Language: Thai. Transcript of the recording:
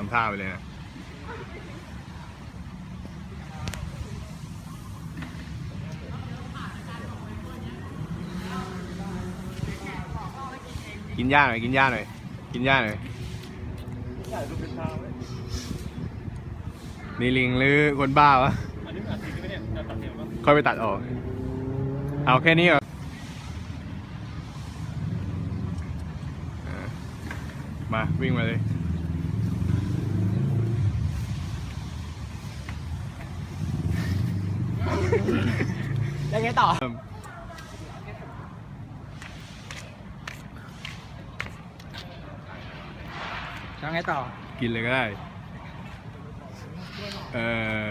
ทำท่าไปเลยนะกินหญ้าหน่อยกินหญ้าหน่อยกินหญ้าหน่อยนี่ลิงหรือคนบ้าวะค่อยไปตัดออก เอาแค่นี้เหรอมาวิ่งมาเลย แล้ไงต่อ แล้ไงต่อ กินเลยก็ได้ เอ่อ